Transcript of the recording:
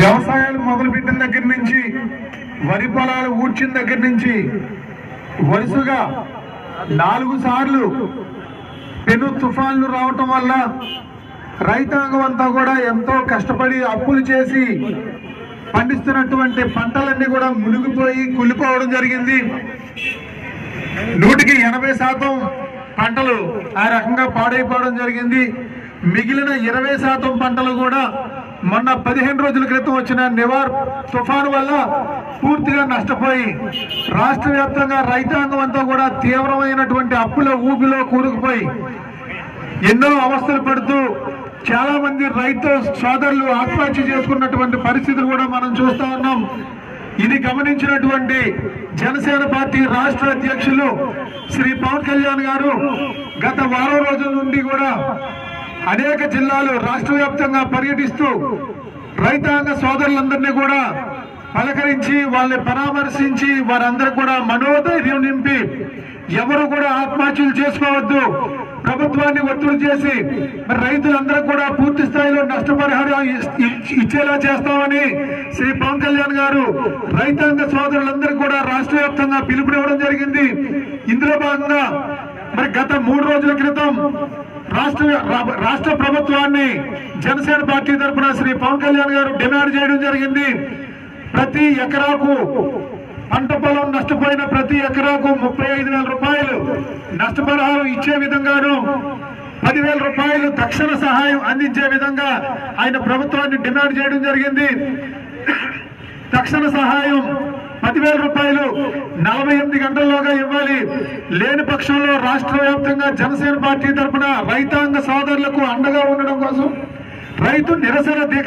వ్యవసాయాలు మొదలుపెట్టిన దగ్గర నుంచి వరి పొలాలు ఊడ్చిన దగ్గర నుంచి వరుసగా నాలుగు సార్లు పెను తుఫాన్లు రావటం వల్ల రైతాంగం అంతా కూడా ఎంతో కష్టపడి అప్పులు చేసి పండిస్తున్నటువంటి పంటలన్నీ కూడా మునిగిపోయి కులిపోవడం జరిగింది. నూటికి ఎనభై శాతం పంటలు ఆ రకంగా పాడైపోవడం జరిగింది. మిగిలిన ఇరవై శాతం పంటలు కూడా మొన్న పదిహేను రోజుల క్రితం వచ్చిన నివార్ తుఫాను వల్ల పూర్తిగా నష్టపోయి రాష్ట్ర వ్యాప్తంగా రైతాంగం అంతా కూడా తీవ్రమైనటువంటి అప్పుల ఊపిలో కూరుకుపోయి ఎన్నో అవస్థలు పడుతూ చాలా మంది రైతు సోదరులు ఆత్మహత్య చేసుకున్నటువంటి పరిస్థితులు కూడా మనం చూస్తా ఉన్నాం. ఇది గమనించినటువంటి జనసేన పార్టీ రాష్ట్ర అధ్యక్షులు శ్రీ పవన్ కళ్యాణ్ గారు గత వారం రోజుల నుండి కూడా అనేక జిల్లాలు రాష్ట్ర వ్యాప్తంగా పర్యటిస్తూ రైతాంగ సోదరులందరినీ కూడా పలకరించి వాళ్ళని పరామర్శించి వారందరూ కూడా మనోధైర్యం నింపి ఎవరు కూడా ఆత్మహత్యలు చేసుకోవద్దు ప్రభుత్వాన్ని ఒత్తిడి చేసి మరి రైతులందరూ కూడా పూర్తి స్థాయిలో నష్టపరిహారం ఇచ్చేలా చేస్తామని శ్రీ పవన్ కళ్యాణ్ గారు రైతాంగ సోదరులందరూ కూడా రాష్ట్ర వ్యాప్తంగా పిలుపునివ్వడం జరిగింది. ఇందులో భాగంగా మరి గత మూడు రోజుల క్రితం రాష్ట్ర రాష్ట్ర ప్రభుత్వాన్ని జనసేన పార్టీ తరఫున శ్రీ పవన్ కళ్యాణ్ గారు డిమాండ్ చేయడం జరిగింది. ప్రతి ఎకరాకు పంట పొలం నష్టపోయిన ప్రతి ఎకరాకు ముప్పై ఐదు వేల రూపాయలు నష్టపరిహారం ఇచ్చే విధంగాను పదివేల రూపాయలు తక్షణ సహాయం అందించే విధంగా ఆయన ప్రభుత్వాన్ని డిమాండ్ చేయడం జరిగింది. తక్షణ సహాయం పదివేల రూపాయలు నలభై ఎనిమిది గంటల్లోగా ఇవ్వాలి. లేని పక్షంలో రాష్ట్ర వ్యాప్తంగా జనసేన పార్టీ తరఫున రైతాంగ సోదరులకు అండగా ఉండడం కోసం రైతు నిరసన దీక్ష